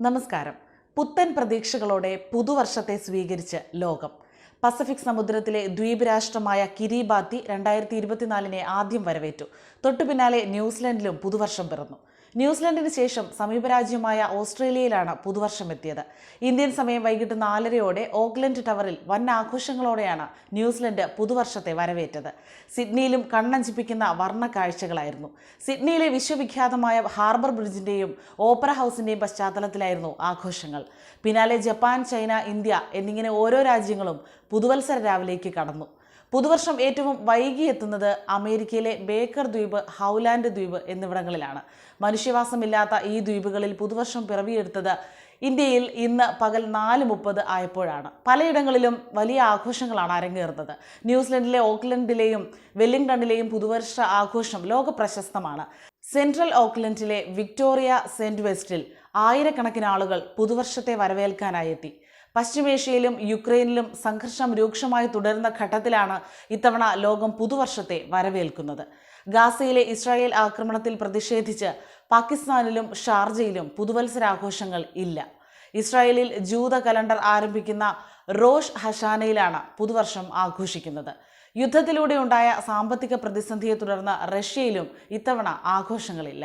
നമസ്കാരം. പുത്തൻ പ്രതീക്ഷകളോടെ പുതുവർഷത്തെ സ്വീകരിച്ച് ലോകം. പസഫിക് സമുദ്രത്തിലെ ദ്വീപ് രാഷ്ട്രമായ കിരിബാത്തി രണ്ടായിരത്തി ഇരുപത്തിനാലിനെ ആദ്യം വരവേറ്റു. തൊട്ടു പിന്നാലെ ന്യൂസിലൻഡിലും പുതുവർഷം പിറന്നു. ന്യൂസിലൻഡിന് ശേഷം സമീപരാജ്യമായ ഓസ്ട്രേലിയയിലാണ് പുതുവർഷം എത്തിയത്. ഇന്ത്യൻ സമയം വൈകിട്ട് നാലരയോടെ ഓക്ലൻഡ് ടവറിൽ വൻ ആഘോഷങ്ങളോടെയാണ് ന്യൂസിലൻഡ് പുതുവർഷത്തെ വരവേറ്റത്. സിഡ്നിയിലും കണ്ണഞ്ചിപ്പിക്കുന്ന വർണ കാഴ്ചകളായിരുന്നു. സിഡ്നിയിലെ വിശ്വവിഖ്യാതമായ ഹാർബർ ബ്രിഡ്ജിന്റെയും ഓപ്പറ ഹൗസിന്റെയും പശ്ചാത്തലത്തിലായിരുന്നു ആഘോഷങ്ങൾ. പിന്നാലെ ജപ്പാൻ ചൈന ഇന്ത്യ എന്നിങ്ങനെ ഓരോ രാജ്യങ്ങളും പുതുവത്സര രാവിലേക്ക് കടന്നു. പുതുവർഷം ഏറ്റവും വൈകി എത്തുന്നത് അമേരിക്കയിലെ ബേക്കർ ദ്വീപ് ഹൗലാൻഡ് ദ്വീപ് എന്നിവിടങ്ങളിലാണ്. മനുഷ്യവാസമില്ലാത്ത ഈ ദ്വീപുകളിൽ പുതുവർഷം പിറവിയെടുത്തത് ഇന്ത്യയിൽ ഇന്ന് പകൽ നാല് മുപ്പത് ആയപ്പോഴാണ്. പലയിടങ്ങളിലും വലിയ ആഘോഷങ്ങളാണ് അരങ്ങേറുന്നത്. ന്യൂസിലൻഡിലെ ഓക്ലൻഡിലെയും വെല്ലിംഗ്ടണിലെയും പുതുവർഷ ആഘോഷം ലോക പ്രശസ്തമാണ്. സെൻട്രൽ ഓക്ലൻഡിലെ വിക്ടോറിയ സെന്റ് വെസ്റ്റിൽ ആയിരക്കണക്കിന് ആളുകൾ പുതുവർഷത്തെ വരവേൽക്കാനായി എത്തി. പശ്ചിമേഷ്യയിലും യുക്രൈനിലും സംഘർഷം രൂക്ഷമായി തുടരുന്ന ഘട്ടത്തിലാണ് ഇത്തവണ ലോകം പുതുവർഷത്തെ വരവേൽക്കുന്നത്. ഗാസയിലെ ഇസ്രായേൽ ആക്രമണത്തിൽ പ്രതിഷേധിച്ച് പാകിസ്ഥാനിലും ഷാർജയിലും പുതുവത്സരാഘോഷങ്ങൾ ഇല്ല. ഇസ്രായേലിൽ ജൂത കലണ്ടർ ആരംഭിക്കുന്ന റോഷ് ഹഷാനയിലാണ് പുതുവർഷം ആഘോഷിക്കുന്നത്. യുദ്ധത്തിലൂടെ ഉണ്ടായ സാമ്പത്തിക പ്രതിസന്ധിയെ തുടർന്ന് റഷ്യയിലും ഇത്തവണ ആഘോഷങ്ങളില്ല.